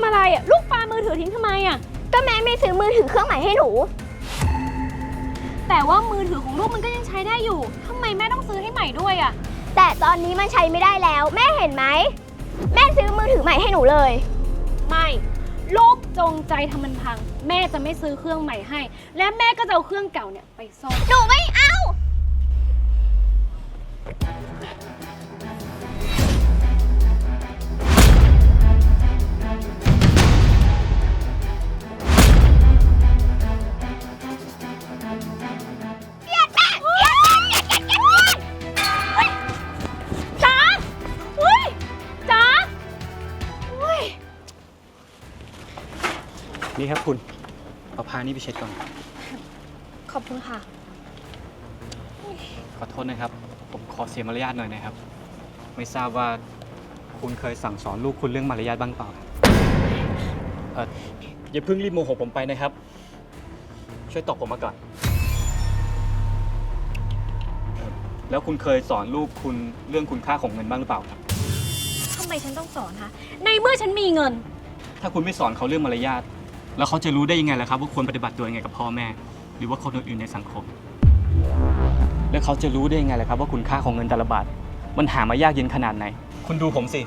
ำอะไรอะ ลูกปามือถือทิ้งทำไมอะ ก็แม่ไม่ซื้อมือถือเครื่องใหม่ให้หนู แต่ว่ามือถือของลูกมันก็ยังใช้ได้อยู่ทำไมแม่ต้องซื้อให้ใหม่ด้วยอะ แต่ตอนนี้มันใช้ไม่ได้แล้ว แม่เห็นไหม แม่ซื้อมือถือใหม่ให้หนูเลย ไม่ ลูกจงใจทำมันพัง แม่จะไม่ซื้อเครื่องใหม่ให้ และแม่ก็จะเอาเครื่องเก่าเนี่ยไปซ่อม หนูไม่เอาจ้า นี่ครับคุณ เอาพานี่ไปเช็ดก่อน ขอบคุณค่ะ ขอโทษนะครับ ผมขอเสียมารยาทหน่อยนะครับ ไม่ทราบว่าคุณเคยสั่งสอนลูกคุณเรื่องมารยาทบ้างเปล่าครับเอออย่าเพิ่งรีบโมโหผมไปนะครับ ช่วยตอบผมมาก่อนเอ่อแล้วคุณเคยสอนลูกคุณเรื่องคุณค่าของเงินบ้างหรือเปล่าครับ ทำไมฉันต้องสอนคะ ในเมื่อฉันมีเงิน ถ้าคุณไม่สอนเขาเรื่องมารยาท แล้วเขาจะรู้ได้ยังไงล่ะครับ ว่าควรปฏิบัติตัวยังไงกับพ่อแม่ หรือว่าคนอื่นๆในสังคม แล้วเขาจะรู้ได้ยังไงล่ะครับ ว่าคุณค่าของเงินแต่ละบาทมันหามายากเย็นขนาดไหน คุณดูผมสิ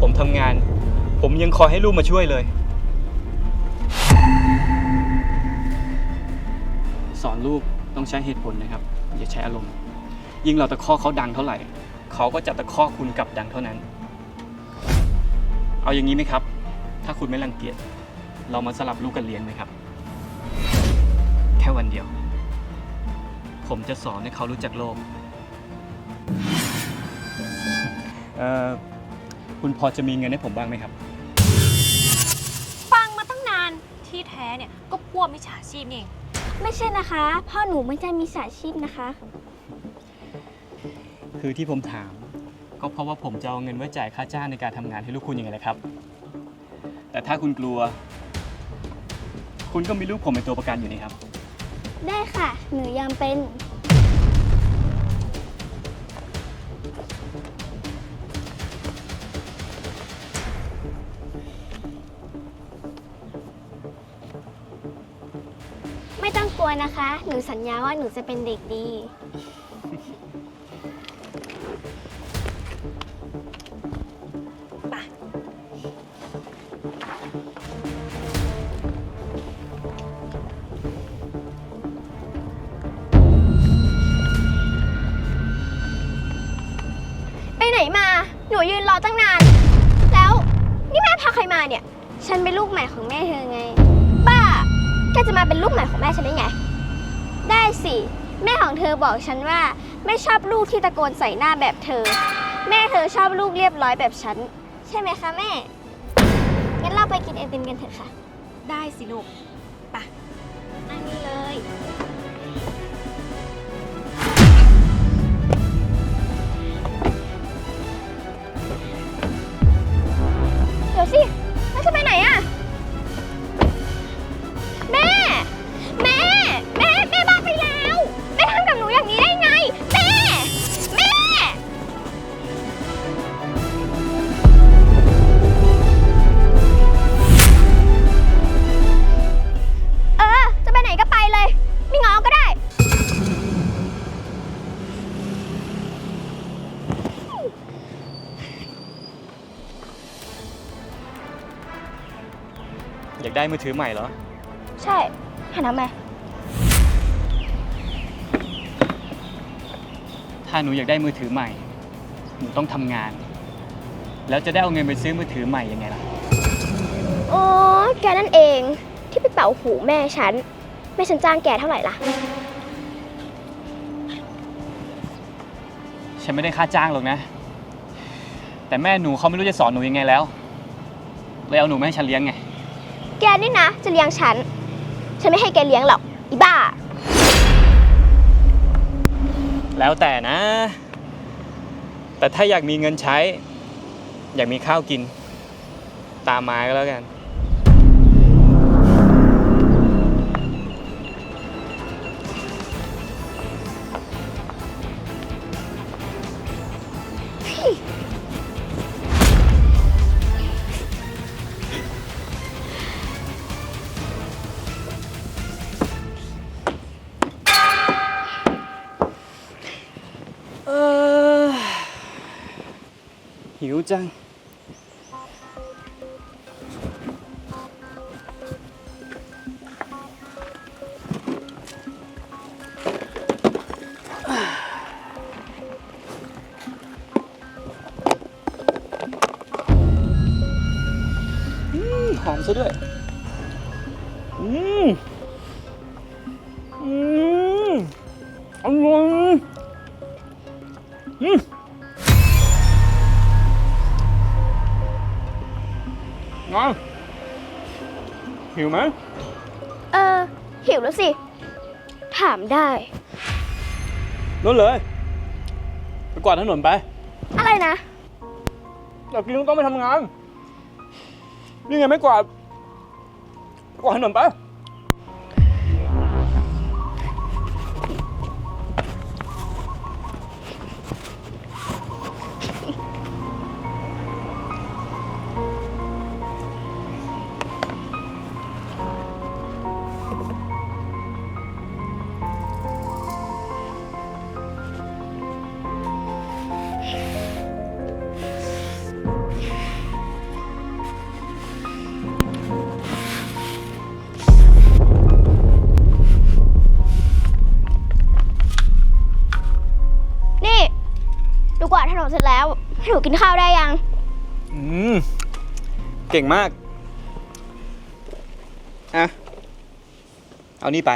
ผมทำงาน ผมยังคอยให้ลูกมาช่วยเลย สอนลูกต้องใช้เหตุผลนะครับ อย่าใช้อารมณ์ ยิ่งเราตะคอกเขาดังเท่าไหร่ เขาก็จะตะคอกคุณกลับดังเท่านั้น เอาอย่างนี้ไหมครับ ถ้าคุณไม่รังเกียจ เรามาสลับลูกกันเลี้ยงไหมครับ แค่วันเดียว ผมจะสอนให้เขารู้จักโลก เอ่อ คุณพอจะมีเงินให้ผมบ้างไหมครับ ฟังมาตั้งนานที่แท้เนี่ยก็พวกมิจฉาชีพนี่เองไม่ใช่นะคะ พ่อหนูไม่ใช่มีสาชีพนะคะ คือที่ผมถาม ก็เพราะว่าผมจะเอาเงินไว้จ่ายค่าจ้างในการทำงานให้ลูกคุณยังไงล่ะครับ แต่ถ้าคุณกลัว คุณก็มีรูปผมเป็นตัวประกันอยู่นี่ครับ ได้ค่ะ หนูยอมเป็น ไม่ต้องกลัวนะคะ หนูสัญญาว่าหนูจะเป็นเด็กดี สิ แม่ของเธอบอกฉันว่า ไม่ชอบลูกที่ตะโกนใส่หน้าแบบเธอ แม่เธอชอบลูกเรียบร้อยแบบฉัน ใช่ไหมคะแม่ งั้นเราไปกินไอติมกันเถอะค่ะ ได้สิลูกอันนี้เลย เดี๋ยวสิากได้มือถือใหม่เหรอ ใช่หันทำไม ถ้าหนูอยากได้มือถือใหม่ หนูต้องทำงาน แล้วจะได้เอาเงินไปซื้อมือถือใหม่ยังไงล่ะ อ๋อ แกนั่นเองที่ไปเป่าหูแม่ฉัน แม่ฉันจ้างแกเท่าไหร่ล่ะ ฉันไม่ได้ค่าจ้างหรอกนะ แต่แม่หนูเขาไม่รู้จะสอนหนูยังไงแล้ว เลยเอาหนูมาให้ฉันเลี้ยงไง แกนี่นะ จะเลี้ยงฉัน ฉันไม่ให้แกเลี้ยงหรอก อีบ้า แล้วแต่นะ แต่ถ้าอยากมีเงินใช้ อยากมีข้าวกิน ตามมาก็แล้วกัน จัง หอมซะด้วย อืม อืมอร่อยอืม งอนหิวไหมเออ หิวแล้วสิ ถามได้ นู่นเลย ไปกวาดถนนไปอะไรนะ อยากกินต้องไปทำงาน นี่ไงไม่กวาดไปกวาดถนนไป เก่งมาก อะ เอานี่ไป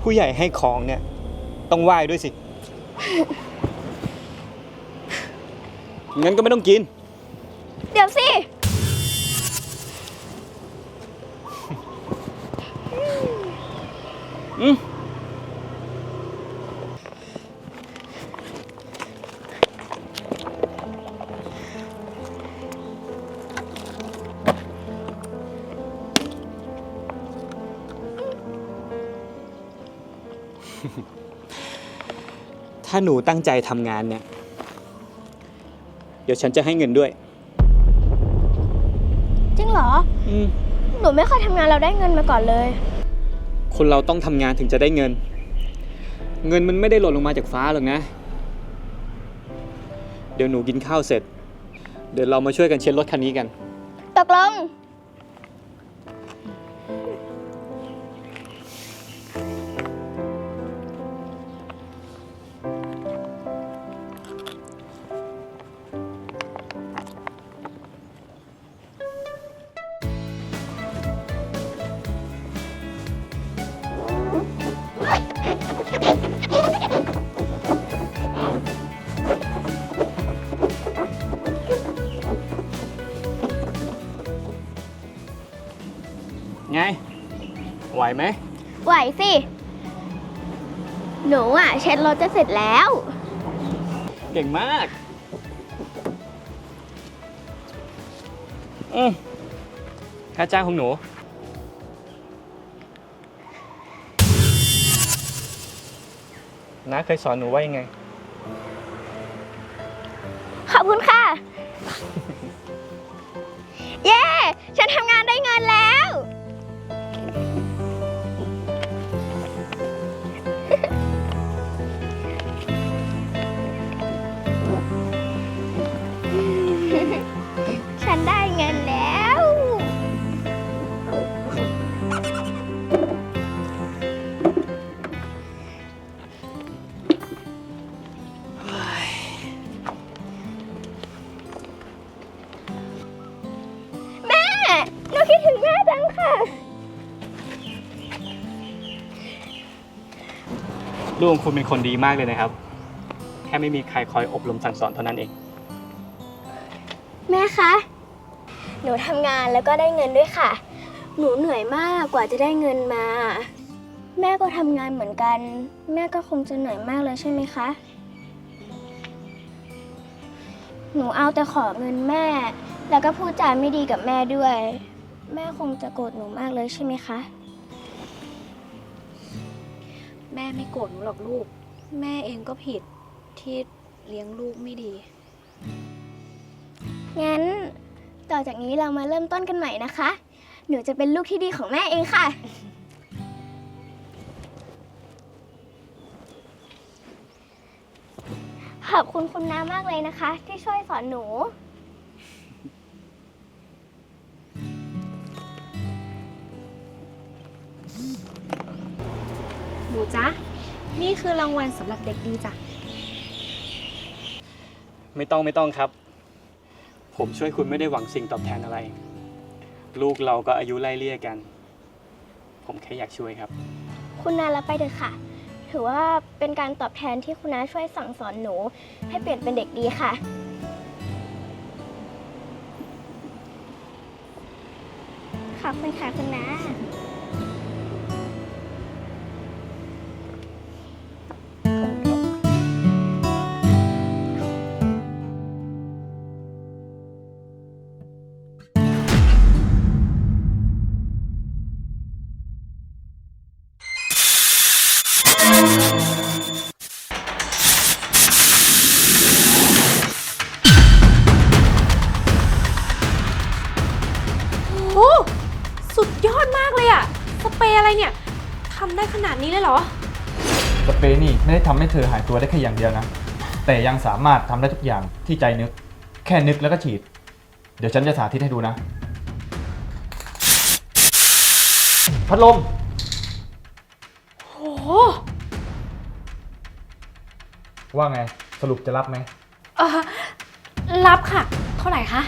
ผู้ใหญ่ให้ของเนี่ย ต้องไหว้ด้วยสิ งั้นก็ไม่ต้องกิน เดี๋ยวสิ อืม ถ้าหนูตั้งใจทำงานเนี่ย เดี๋ยวฉันจะให้เงินด้วย จริงเหรอ อืม หนูไม่เคยทำงานเราได้เงินมาก่อนเลย คนเราต้องทำงานถึงจะได้เงิน เงินมันไม่ได้หล่นลงมาจากฟ้าหรอกนะ เดี๋ยวหนูกินข้าวเสร็จ เดี๋ยวเรามาช่วยกันเช็ดรถคันนี้กัน ตกลง ไหวไหม ไหวสิ หนูอะ เช็ดรถจะเสร็จแล้ว เก่งมากอืมค่าจ้างของหนู น้าเคยสอนหนูว่ายังไง ขอบคุณค่ะ ลูกของคุณเป็นคนดีมากเลยนะครับ แค่ไม่มีใครคอยอบรมสั่งสอนเท่านั้นเอง แม่คะ หนูทำงานแล้วก็ได้เงินด้วยค่ะ หนูเหนื่อยมากกว่าจะได้เงินมา แม่ก็ทำงานเหมือนกัน แม่ก็คงจะเหนื่อยมากเลยใช่ไหมคะ หนูเอาแต่ขอเงินแม่ แล้วก็พูดจาไม่ดีกับแม่ด้วย แม่คงจะโกรธหนูมากเลยใช่ไหมคะ แม่ไม่โกรธหนูหรอกลูก แม่เองก็ผิดที่เลี้ยงลูกไม่ดี งั้นต่อจากนี้เรามาเริ่มต้นกันใหม่นะคะ หนูจะเป็นลูกที่ดีของแม่เองค่ะ ขอบคุณคุณน้ามากเลยนะคะ ที่ช่วยสอนหนู นูจ๊ะ นี่คือรางวัลสำหรับเด็กดีจ้ะ ไม่ต้องไม่ต้องครับ ผมช่วยคุณไม่ได้หวังสิ่งตอบแทนอะไร ลูกเราก็อายุไล่เลี่ยกัน ผมแค่อยากช่วยครับ คุณนารับไปเถอะค่ะ ถือว่าเป็นการตอบแทนที่คุณน้าช่วยสั่งสอนหนู ให้เปลี่ยนเป็นเด็กดีค่ะ ขอบคุณค่ะคุณน้า ไม่ได้ทำให้เธอหายตัวได้แค่อย่างเดียวนะ แต่ยังสามารถทำได้ทุกอย่างที่ใจนึก แค่นึกแล้วก็ฉีด เดี๋ยวฉันจะสาธิตให้ดูนะ พัดลม โอ้โหว่าไง สรุปจะรับไหม เออรับค่ะ เท่าไหร่คะ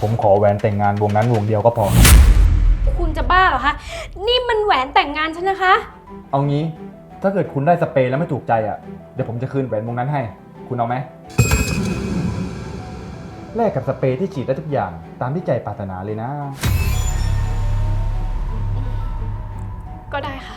ผมขอแหวนแต่งงานวงนั้นวงเดียวก็พอ คุณจะบ้าเหรอคะ นี่มันแหวนแต่งงานฉันนะคะ เอางี้ ถ้าเกิดคุณได้สเปรย์แล้วไม่ถูกใจอะ เดี๋ยวผมจะคืนแหวนวงนั้นให้ คุณเอาไหม แลกกับสเปรย์ที่ฉีดได้ทุกอย่าง ตามที่ใจปรารถนาเลยนะ ก็ได้ค่ะ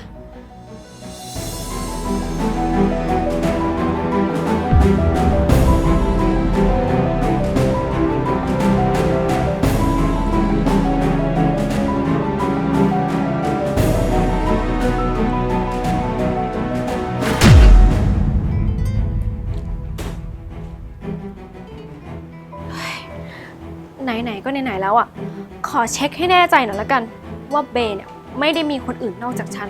ไหนๆก็ไหนๆแล้วอะ ขอเช็คให้แน่ใจหน่อยละกัน ว่าเบย์เนี่ยไม่ได้มีคนอื่นนอกจากฉัน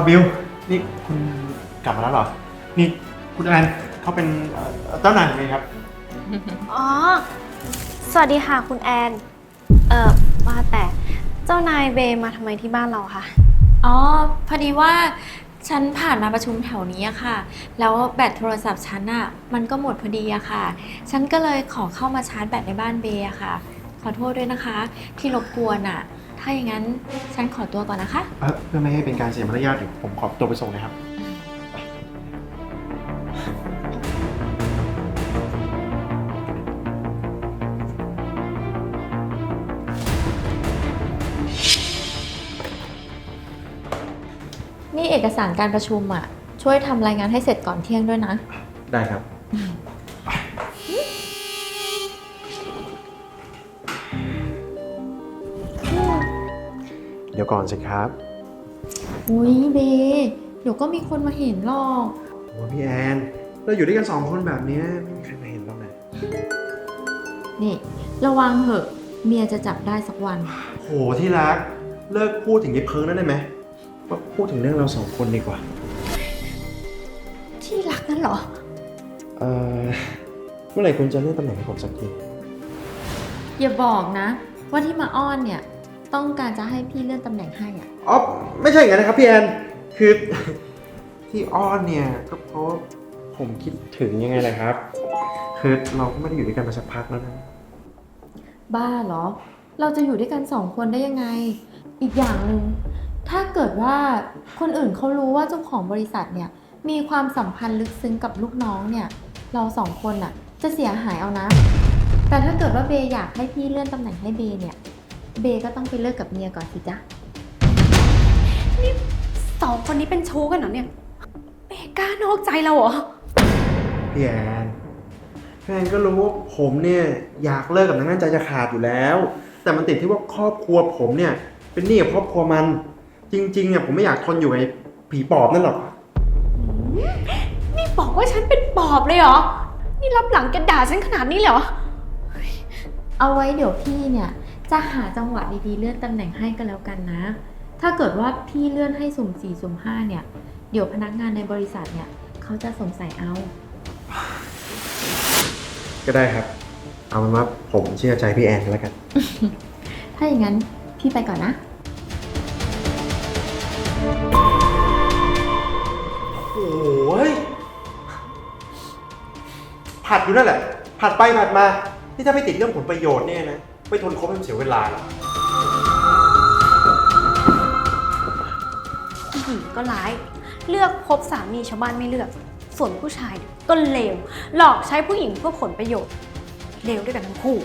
เอาบิวนี่คุณกลับมาแล้วเหรอ นี่คุณแอนเขาเป็นเอ่อเจ้านายผมเองครับ อ๋อ สวัสดีค่ะคุณแอน เอ่อว่าแต่เจ้านายเบย์มาทำไมที่บ้านเราคะอ๋อ พอดีว่าฉันผ่านมาประชุมแถวนี้อะค่ะ แล้วแบตโทรศัพท์ฉันอะมันก็หมดพอดีอะค่ะ ฉันก็เลยขอเข้ามาชาร์จแบตในบ้านเบย์อะค่ะ ขอโทษด้วยนะคะ ที่รบกวนอะ ถ้าอย่างนั้นฉันขอตัวก่อนนะคะ เอ่อเพื่อไม่ให้เป็นการเสียมารยาทเดี๋ยวผมขอตัวไปส่งนะครับ นี่เอกสารการประชุมอะช่วยทำรายงานให้เสร็จก่อนเที่ยงด้วยนะ ได้ครับ ดี๋ยวก่อนสิครับอุ้ยเบย์เดี๋ยวก็มีคนมาเห็นหรอกโอ้พี่แอน เราอยู่ด้วยกันสองคนแบบเนี้ยไม่มีใครมาเห็นหรอกนะนี่ ระวังเหอะ เมียจะจับได้สักวัน โหที่รัก เลิกพูดถึงยิบเพิงนั่นได้ไหมมาพูดถึงเรื่องเราสองคนดีกว่า ที่รักนั่นเหรอ เอ่อ เมื่อไหร่คุณจะเลื่อนตำแหน่งให้ผมสักที อย่าบอกนะ ว่าที่มาอ้อนเนี่ย ต้องการจะให้พี่เลื่อนตำแหน่งให้อะ อ๋อไม่ใช่อย่างนั้นนะครับพี่แอนคือ ที่อ้อนเนี่ยก็เพราะผมคิดถึงยังไงเลยครับ คือเราก็ไม่ได้อยู่ด้วยกันมาสักพักแล้วนะบ้าเหรอ เราจะอยู่ด้วยกันสองคนได้ยังไง อีกอย่างหนึ่งถ้าเกิดว่าคนอื่นเขารู้ว่าเจ้าของบริษัทเนี่ย มีความสัมพันธ์ลึกซึ้งกับลูกน้องเนี่ย เราสองคนอะจะเสียหายเอานะ แต่ถ้าเกิดว่าเบย์อยากให้พี่เลื่อนตำแหน่งให้เบย์เนี่ย เบย์ก็ต้องไปเลิกกับเมียก่อนสิจ๊ะสองคนนี้เป็นชู้กันเหรอเนี่ยเบกล้านอกใจเราเหรอ พี่แอนพี่แอนก็รู้ว่าผมเนี่ยอยากเลิกกับนางนั่นใจจะขาดอยู่แล้ว แต่มันติดที่ว่าครอบครัวผมเนี่ย เป็นหนี้กับครอบครัวมัน จริงๆเนี่ยผมไม่อยากทนอยู่ไอ้ผีปอบนั่นหรอก นี่บอกว่าฉันเป็นปอบเลยเหรอ นี่รับหลังแกด่าฉันขนาดนี้เลยเหรอ เอาไว้เดี๋ยวพี่เนี่ย จะหาจังหวะดีๆ เลื่อนตำแหน่งให้ก็แล้วกันนะ ถ้าเกิดว่าพี่เลื่อนให้สุ่ม4สุ่ม5เนี่ย เดี๋ยวพนักงานในบริษัทเนี่ยเขาจะสงสัยเอา ก็ได้ครับ เอาเป็นว่าผมเชื่อใจพี่แอนแล้วกัน ถ้าอย่างนั้นพี่ไปก่อนนะ โอ้ยผัดอยู่นั่นแหละ ผัดไปผัดมา นี่ถ้าไม่ติดเรื่องผลประโยชน์เนี่ยนะ ไม่ทนคบให้มันเสียเวลาหรอกผู้หญิงก็ร้าย เลือกคบสามีชาวบ้านไม่เลือก ส่วนผู้ชายก็เลว หลอกใช้ผู้หญิงเพื่อผลประโยชน์ เลวด้วยกันทั้งคู่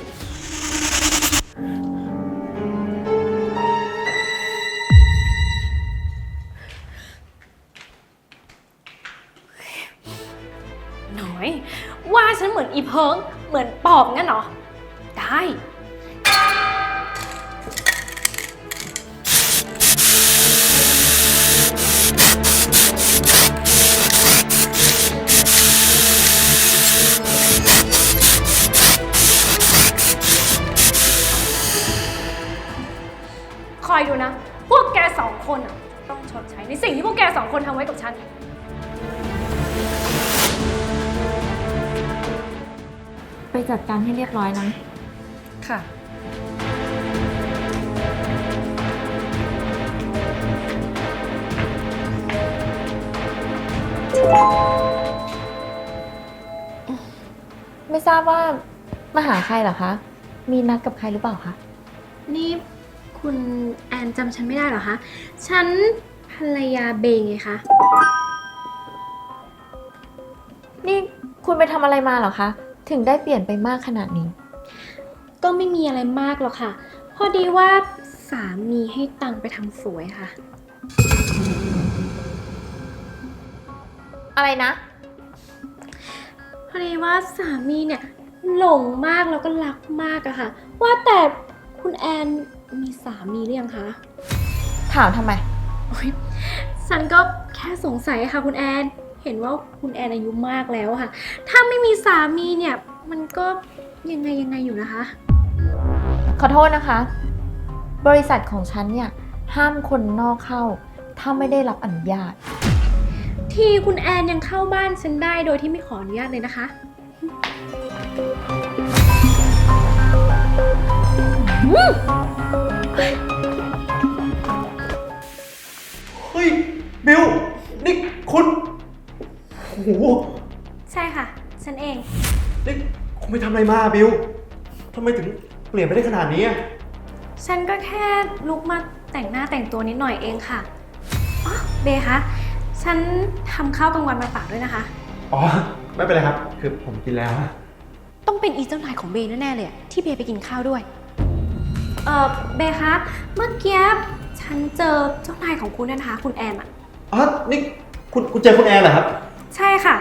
หน่อย ว่าฉันเหมือนอีเพิง เหมือนปอบงั้นเหรอ ได้ ให้เรียบร้อยนะ ค่ะ ไม่ทราบว่ามาหาใครเหรอคะ มีนัดกับใครหรือเปล่าคะ นี่คุณแอนจำฉันไม่ได้เหรอคะ ฉันภรรยาเบงไงคะ นี่คุณไปทำอะไรมาเหรอคะ ถึงได้เปลี่ยนไปมากขนาดนี้ ก็ไม่มีอะไรมากหรอกค่ะ พอดีว่าสามีให้ตังค์ไปทำสวยค่ะ อะไรนะ พอดีว่าสามีเนี่ยหลงมากแล้วก็รักมากอะค่ะ ว่าแต่คุณแอนมีสามีหรือยังคะถามทำไม โอ๊ยฉันก็แค่สงสัยค่ะคุณแอน เห็นว่าคุณแอนอายุมากแล้วอะค่ะ ถ้าไม่มีสามีเนี่ย มันก็ยังไงยังไงอยู่นะคะ ขอโทษนะคะ บริษัทของฉันเนี่ย ห้ามคนนอกเข้า ถ้าไม่ได้รับอนุญาต ที่คุณแอนยังเข้าบ้านฉันได้โดยที่ไม่ขออนุญาตเลยนะคะ เฮ้ย บิว นี่คุณ โอ้โหใช่ค่ะ ฉันเอง นี่คุณไปทำอะไรมาบิวทำไมถึงเปลี่ยนไปได้ขนาดนี้อะฉันก็แค่ลุกมาแต่งหน้าแต่งตัวนิดหน่อยเองค่ะอ๋อเบย์คะฉันทำข้าวกลางวันมาฝากด้วยนะคะ อ๋อ ไม่เป็นไรครับ คือผมกินแล้วอะต้องเป็นอีเจ้านายของเบย์แน่ๆเลยอะที่เบย์ไปกินข้าวด้วย เออเบย์คะเมื่อกี้ฉันเจอเจ้านายของคุณนะคะ คุณแอนอะอ๋อนี่คุณคุณเจอคุณแอนเหรอครับ ใช่ค่ะ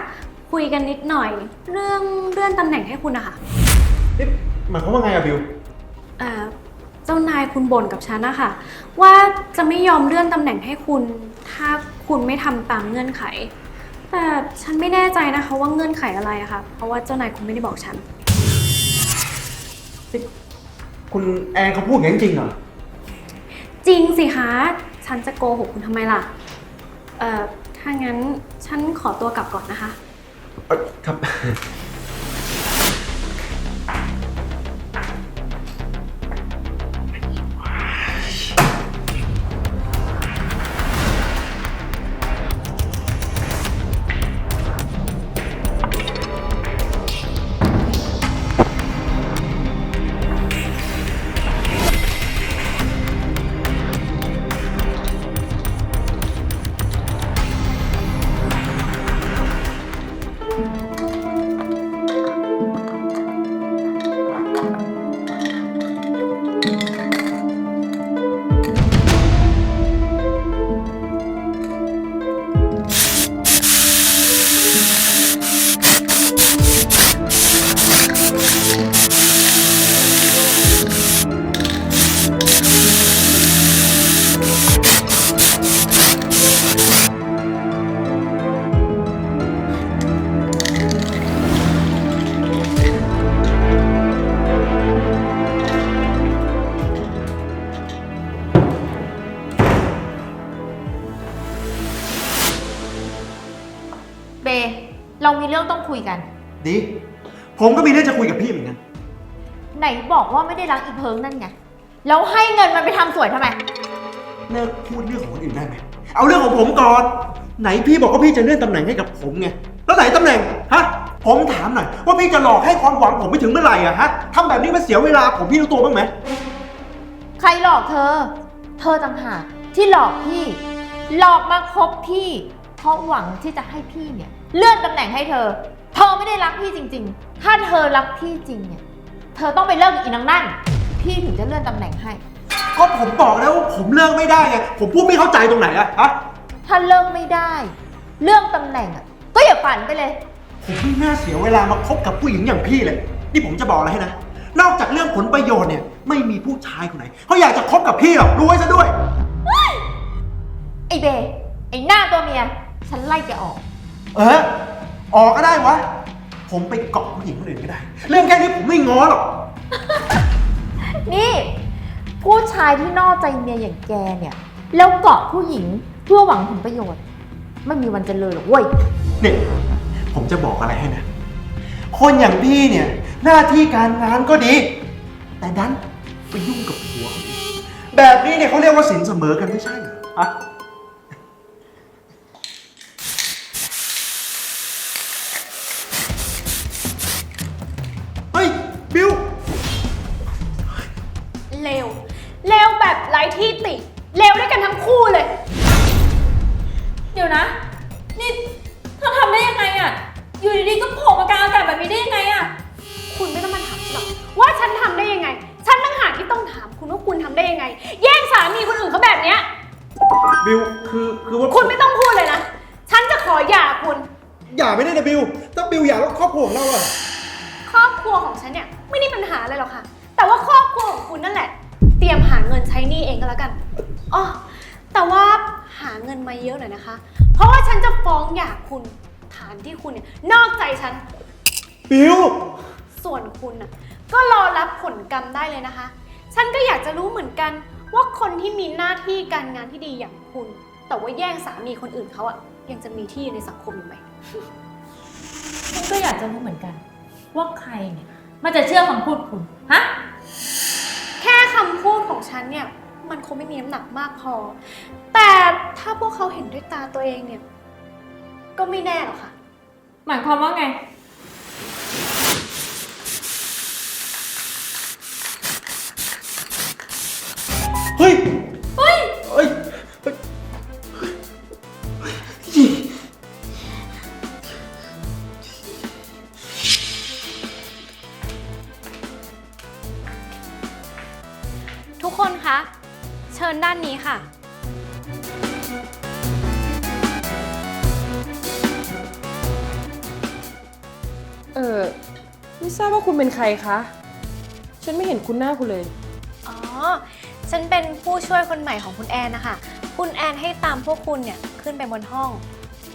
คุยกันนิดหน่อย เรื่องเลื่อนตำแหน่งให้คุณนะคะนี่หมายความว่าไงอะบิว เอ่อเจ้านายคุณบ่นกับฉันนะคะว่าจะไม่ยอมเลื่อนตำแหน่งให้คุณ ถ้าคุณไม่ทำตามเงื่อนไข แต่ฉันไม่แน่ใจนะคะว่าเงื่อนไขอะไรอะค่ะ เพราะว่าเจ้านายคุณไม่ได้บอกฉัน คุณแอนเขาพูดอย่างนั้นจริงเหรอ จริงสิคะ ฉันจะโกหกคุณทำไมล่ะ เอ่อ ถ้างั้นฉันขอตัวกลับก่อนนะคะ เอ่อครับ รามีเรื่องต้องคุยกันดีผมก็มีเรื่องจะคุยกับพี่เหมือนกัน ไหนบอกว่าไม่ได้รักอีเพิงนั่นไงแล้วให้เงินมันไปทำสวยทำไม เลิกพูดเรื่องของคนอื่นได้ไหม เอาเรื่องของผมก่อน ไหนพี่บอกว่าพี่จะเลื่อนตำแหน่งให้กับผมไง แล้วไหนตำแหน่ง ฮะ ผมถามหน่อยว่าพี่จะหลอกให้ความหวังผมไปถึงเมื่อไหร่อะฮะทำแบบนี้มันเสียเวลาผมพี่รู้ตัวบ้างไหม ใครหลอกเธอ เธอต่างหากที่หลอกพี่ หลอกมาคบพี่ เพราะหวังที่จะให้พี่เนี่ย เลื่อนตำแหน่งให้เธอ เธอไม่ได้รักพี่จริง ๆ ถ้าเธอรักพี่จริงเนี่ย เธอต้องไปเลิกกับอีนางนั่น พี่ถึงจะเลื่อนตำแหน่งให้ ก็ผมบอกแล้วว่าผมเลิกไม่ได้ไงผมพูดไม่เข้าใจตรงไหนอะฮะถ้าเลิกไม่ได้ เรื่องตำแหน่งอะก็อย่าฝันไปเลย ผมไม่น่าเสียเวลามาคบกับผู้หญิงอย่างพี่เลย นี่ผมจะบอกอะไรให้นะ นอกจากเรื่องผลประโยชน์เนี่ย ไม่มีผู้ชายคนไหนเขาอยากจะคบกับพี่หรอกรู้ไว้ซะด้วย ไอเบไอหน้าตัวเมีย ฉันไล่แกออก เออ ออกก็ได้วะ ผมไปเกาะผู้หญิงคนอื่นก็ได้ เรื่องแค่นี้ผมไม่ง้อหรอก นี่ ผู้ชายที่นอกใจเมียอย่างแกเนี่ย แล้วเกาะผู้หญิงเพื่อหวังผลประโยชน์ ไม่มีวันเจริญหรอกเว้ย เนี่ยผมจะบอกอะไรให้นะ คนอย่างพี่เนี่ย หน้าที่การงานก็ดี แต่ดันไปยุ่งกับผัวเขาอีกแบบนี้เนี่ยเขาเรียกว่าสินเสมอกันไม่ใช่เหรอฮะ ที่ติเลวด้วยกันทั้งคู่เลย เดี๋ยวนะ นี่เธอทำได้ยังไงอะอยู่ดีๆก็โผล่มากลางอากาศแบบนี้ได้ยังไงอะคุณไม่ต้องมาถามฉันหรอกว่าฉันทำได้ยังไง ฉันต่างหากที่ต้องถามคุณว่าคุณทำได้ยังไง แย่งสามีคนอื่นเขาแบบเนี้ย บิวคือคือว่าคุณไม่ต้องพูดเลยนะ ฉันจะขอหย่าคุณ อย่าไม่ได้นะบิวถ้าบิวอยากแล้วครอบครัวของเราอะครอบครัวของฉันเนี่ยไม่ได้ปัญหาอะไรหรอกค่ะ แต่ว่าครอบครัวของคุณนั่นแหละเต รียมหาเงินใช้หนี้เองก็แล้วกันอ๋อแต่ว่าหาเงินมาเยอะหน่อยนะคะ เพราะว่าฉันจะฟ้องหย่าคุณฐานที่คุณเนี่ยนอกใจฉัน บิว ส่วนคุณน่ะก็รอรับผลกรรมได้เลยนะคะ ฉันก็อยากจะรู้เหมือนกัน ว่าคนที่มีหน้าที่การงานที่ดีอย่างคุณ แต่ว่าแย่งสามีคนอื่นเขาอะยังจะมีที่อยู่ในสังคมอยู่ไหม ฉันก็อยากจะรู้เหมือนกัน ว่าใครเนี่ย มันจะเชื่อคำพูดคุณ ฮะแค่คำพูด ของฉันเนี่ยมันคงไม่มีน้ำหนักมากพอ แต่ถ้าพวกเขาเห็นด้วยตาตัวเองเนี่ย ก็ไม่แน่หรอกค่ะ หมายความว่าไง เฮ้ยเฮ้ย คนคะ เชิญด้านนี้ค่ะ เออไม่ทราบว่าคุณเป็นใครคะ ฉันไม่เห็นคุณหน้าคุณเลย อ๋อ ฉันเป็นผู้ช่วยคนใหม่ของคุณแอนนะคะ คุณแอนให้ตามพวกคุณเนี่ยขึ้นไปบนห้อง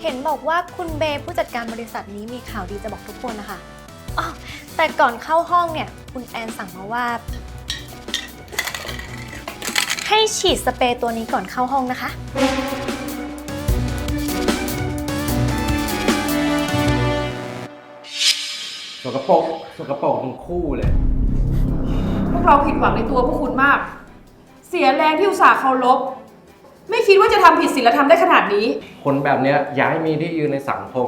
เห็นบอกว่าคุณเบย์ผู้จัดการบริษัทนี้มีข่าวดีจะบอกทุกคนนะคะ อ๋อ แต่ก่อนเข้าห้องเนี่ย คุณแอนสั่งมาว่า ให้ฉีดสเปรย์ตัวนี้ก่อนเข้าห้องนะคะ สกปรกสกปรกทั้งคู่เลย พวกเราผิดหวังในตัวพวกคุณมาก เสียแรงที่อุตส่าห์เคารพ ไม่คิดว่าจะทำผิดศีลธรรมได้ขนาดนี้ คนแบบเนี้ยย้ายมีที่ยืนในสังคม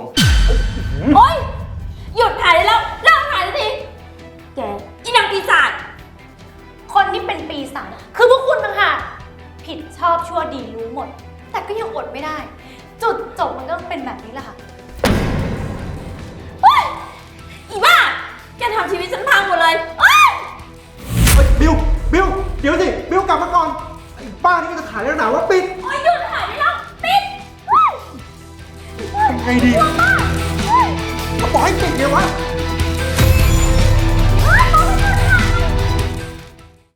โอ๊ย หยุดถ่ายได้แล้วเลิกถ่ายสักทีแกอีนางปีศาจค นที่เป็นปีศาจคือพวกคุณต่างหากผิดชอบชั่วดีรู้หมด แต่ก็ยังอดไม่ได้ จุดจบมันก็เป็นแบบนี้แหละค่ะอีบ้า แกทำชีวิตฉันพังหมดเลยเอ้ยเฮ้ยบิว บิว เดี๋ยวสิ บิวกลับมาก่อน ไอ้ป้านี่ก็จะขายแล้วหนาว่าปิด โอ๊ยหยุดถ่ายได้แล้วปิดทำไงดีก็บอกให้ปิดไงวะ